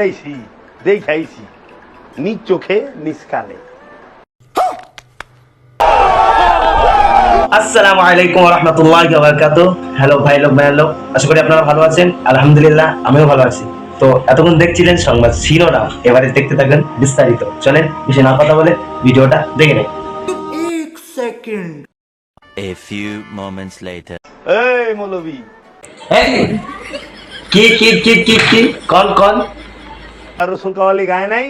দেখাইছি দেখাইছি। নিজ চোখে নিজ আসসালামু আলাইকুম রহমতুল্লাহ বারকাত হ্যালো ভাই লোক ভাই লোক আশা করি আপনারা ভালো আছেন। আলহামদুলিল্লাহ আমিও ভালো আছি। তো এতক্ষণ দেখছিলেন সংবাদ শিরোনাম। এবারে দেখতে থাকবেন বিস্তারিত। চলেন বেশি না কথা বলে ভিডিওটা দেখে নেই। A few moments later. এই মৌলবী কি কি কি কি কি? কন কন আর রসুল কাওয়ালি গায় নাই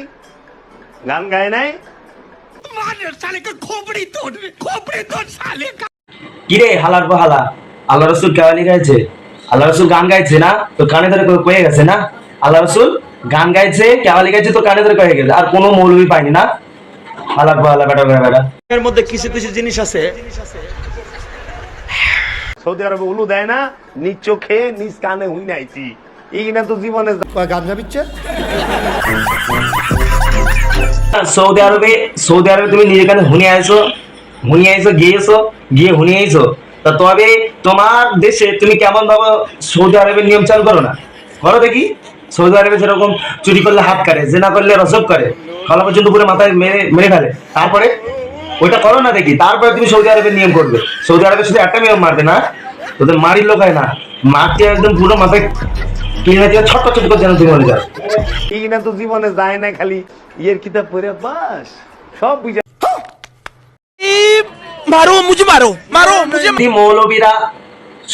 গান গায় নাই। কি রে হালার বহালা আল্লাহ রসুল কেওয়ালি গাইছে? আল্লাহ রসুল গান গাইছে না? তো কানে ধরে কয়ে- কয়ে গেছে না? আল্লাহ রসুল গান গাইছে কেওয়ালি গাইছে তো কানে ধরে কয়ে গেছে আর কোনো মৌলবি পাইনি না? হালার বহালা বেটা বেটা বেটা। এর মধ্যে কিছু কিছু জিনিস আছে। সৌদি আরবে উলু দেয় না নিজ চোখে নিজ কানে হুই নাইছি এইখানে তো জীবনে সৌদি আরবে সৌদি আরবে তুমি নিজের কাছে হুনিয়ে আইছো হুনিয়ে আইছো গিয়েছো গিয়ে হুনিয়ে আইছো। তা তবে তোমার দেশে তুমি কেমন ভাবে সৌদি আরবের নিয়ম চালু করো না? করো দেখি। সৌদি আরবে যেরকম চুরি করলে হাত কাটে জেনা করলে রসব করে গলা পর্যন্ত পুরো মাথায় মেরে মেরে ফেলে। তারপরে ওইটা করো না দেখি। তারপরে তুমি সৌদি আরবের নিয়ম করবে। সৌদি আরবে শুধু একটা নিয়ম মারবে না? তোদের মারির লোক হয় না। মারতে একদম পুরো মাথায় কিনে দিয়ে ছোট্ট করে যেন তুমি মরে যাও তো জীবনে যায় না খালি। ইয়ের কিতাব পড়ে বাস সব বুঝা মারো মুঝে মারো মারো মুঝে যদি মৌলবীরা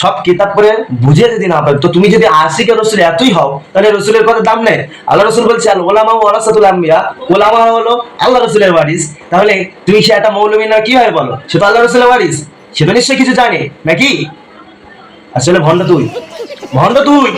সব কিতাব পড়ে বুঝে যদি না পারে তো তুমি যদি আশিকে রসুল এতই হও তাহলে রসুলের কথা দাম নেই। আল্লাহ রসুল বলছে আল ওলামা ওয়ারাসাতুল আম্বিয়া ওলামা হলো আল্লাহ রসুলের ওয়ারিস। তাহলে তুমি সে একটা মৌলবী না কি হয় বলো? সে তো আল্লাহ রসুলের ওয়ারিস। সে তো নিশ্চয়ই কিছু জানে নাকি? আসলে ভণ্ড তুই। ভণ্ড তুই?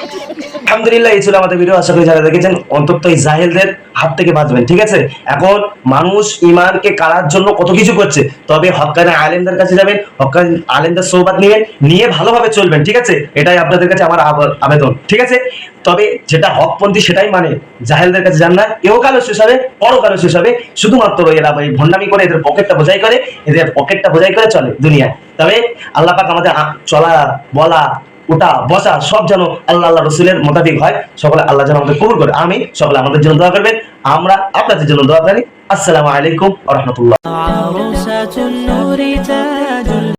আলহামদুলিল্লাহ, এই ছিল আমাদের ভিডিও আশা করি যারা দেখেছেন, অন্তত এই জাহেলদের হাত থেকে বাঁচবেন, ঠিক আছে? এখন মানুষ ইমানকে কাড়ার জন্য কত কিছু করছে, তবে হকানে আলেমদের কাছে যাবেন, হকান আলেমদের সৌবাদ নেবেন, নিয়ে ভালোভাবে চলবেন, ঠিক আছে? এটাই আপনাদের কাছে আমার আব- আবেদন, ঠিক আছে? তবে যেটা হকপন্থী সেটাই মানে জাহেলদের কাছে যান না এহকালও শেষ হবে পরকালও শেষ হবে, শুধুমাত্র এরা এই ভণ্ডামি করে, এদের পকেটটা বোঝাই করে, এদের পকেটটা বোঝাই করে চলে দুনিয়ায়। তবে আল্লাহ পাক আমাদের চলা, বলা ওটা বসা সব যেন আল্লাহ আল্লাহ রসুলের মোতাবিক হয়, সকলে আল্লাহ যেন আমাদের কবুল করে আমি সকলে আমাদের জন্য দোয়া করবেন। আমরা আপনাদের জন্য দোয়া করি। আসসালামু আলাইকুম রহমতুল্লাহ।